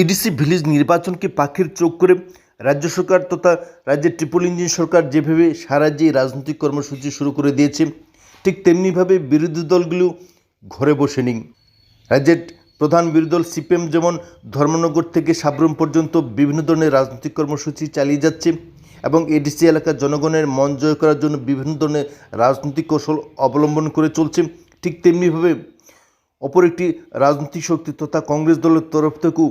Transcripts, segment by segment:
ADC village নির্বাচনকে পাখির চোখ করে রাজ্য সরকার তথা রাজ্যের ট্রিপল ইঞ্জিন সরকার যেভাবে সারা রাজ্যে রাজনৈতিক কর্মসূচি শুরু করে দিয়েছে, ঠিক তেমনিভাবে বিরোধী দলগুলো ঘরে বসে নেই। রাজ্যের প্রধান বিরোধী দল সিপিএম যেমন ধর্মনগর থেকে সাবরুম পর্যন্ত বিভিন্ন ধরনের রাজনৈতিক কর্মসূচি চালিয়ে যাচ্ছে এবং এডিসি এলাকার জনগণের মন জয় করার জন্য বিভিন্ন ধরনের রাজনৈতিক কৌশল অবলম্বন করে চলছে, ঠিক তেমনিভাবে অপর একটি রাজনৈতিক শক্তি তথা কংগ্রেস দলের তরফ থেকেও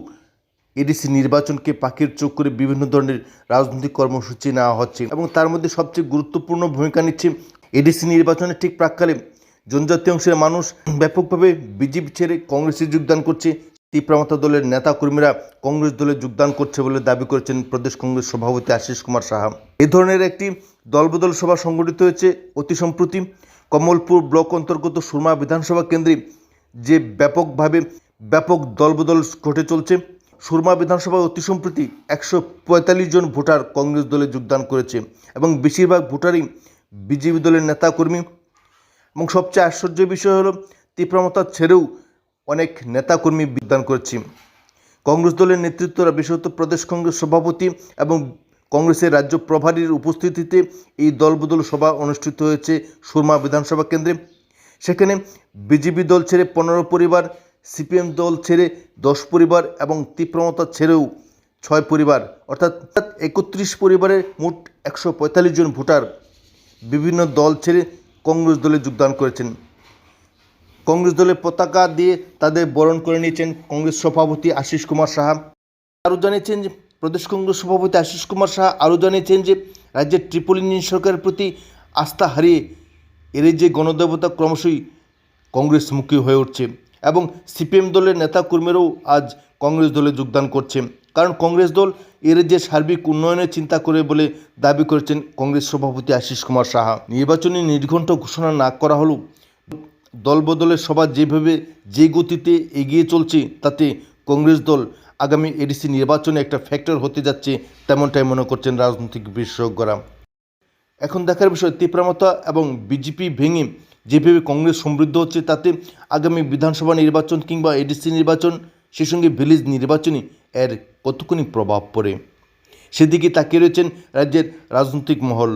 এডিসি নির্বাচনকে পাখির চোখ করে বিভিন্ন ধরনের রাজনৈতিক কর্মসূচি নেওয়া হচ্ছে এবং তার মধ্যে সবচেয়ে গুরুত্বপূর্ণ ভূমিকা নিচ্ছে এডিসি নির্বাচনের ঠিক প্রাককালে জনজাতি অংশের মানুষ ব্যাপকভাবে বিজেপি ছেড়ে কংগ্রেসে যোগদান করছে। তীব্রমাতা দলের নেতা কর্মীরা কংগ্রেস দলে যোগদান করছে বলে দাবি করেছেন প্রদেশ কংগ্রেস সভাপতি আশিস কুমার সাহা। এ ধরনের একটি দলবদল সভা সংগঠিত হয়েছে। অতি সম্প্রতি কমলপুর ব্লক অন্তর্গত সুরমা বিধানসভা কেন্দ্রে যে ব্যাপকভাবে ব্যাপক দলবদল ঘটে চলছে সুরমা বিধানসভায় অতি সম্প্রতি একশো পঁয়তাল্লিশ জন ভোটার কংগ্রেস দলে যোগদান করেছে এবং বেশিরভাগ ভোটারই বিজেপি দলের নেতাকর্মী। এবং সবচেয়ে আশ্চর্য বিষয় হলো তীব্রমতা ছেড়েও অনেক নেতাকর্মী যোগদান করেছে। কংগ্রেস দলের নেতৃত্বরা বিশেষত প্রদেশ কংগ্রেস সভাপতি এবং কংগ্রেসের রাজ্য প্রভারীর উপস্থিতিতে এই দলবদল সভা অনুষ্ঠিত হয়েছে সুরমা বিধানসভা কেন্দ্রে। সেখানে বিজেপি দল ছেড়ে পনেরো পরিবার সিপিএম দল ছেড়ে দশ পরিবার এবং তীব্রমতা ছেড়েও ছয় পরিবার, অর্থাৎ একত্রিশ পরিবারের মোট একশো পঁয়তাল্লিশ জন ভোটার বিভিন্ন দল ছেড়ে কংগ্রেস দলে যোগদান করেছেন। কংগ্রেস দলের পতাকা দিয়ে তাদের বরণ করে নিয়েছেন কংগ্রেস সভাপতি আশিস কুমার সাহা। আরও জানিয়েছেন যে, প্রদেশ কংগ্রেস সভাপতি আশিস কুমার সাহা আরও জানিয়েছেন যে, রাজ্যের ট্রিপল ইঞ্জিন সরকারের প্রতি আস্থা হারিয়ে এর যে গণদেবতা ক্রমশই কংগ্রেসমুখী হয়ে উঠছে। এবং সিপিএম দলের নেতাকর্মীরাও আজ কংগ্রেস দলে যোগদান করছে কারণ কংগ্রেস দল এর যে সার্বিক উন্নয়নের চিন্তা করে বলে দাবি করেছেন কংগ্রেস সভাপতি আশিস কুমার সাহা। নির্বাচনী নির্ঘণ্ট ঘোষণা না করা হলেও দলবদলের সভা যেভাবে যে গতিতে এগিয়ে চলছে, তাতে কংগ্রেস দল আগামী এডিসি নির্বাচনে একটা ফ্যাক্টর হতে যাচ্ছে তেমনটাই মনে করছেন রাজনৈতিক বিশেষজ্ঞরা এখন দেখার বিষয় তীব্রমতা এবং বিজেপি ভেঙে যেভাবে কংগ্রেস সমৃদ্ধ হচ্ছে, তাতে আগামী বিধানসভা নির্বাচন কিংবা এডিসি নির্বাচন সে সঙ্গে ভিলেজ নির্বাচনে এর কতক্ষণই প্রভাব পড়ে? সেদিকে তাকিয়ে রয়েছেন রাজ্যের রাজনৈতিক মহল।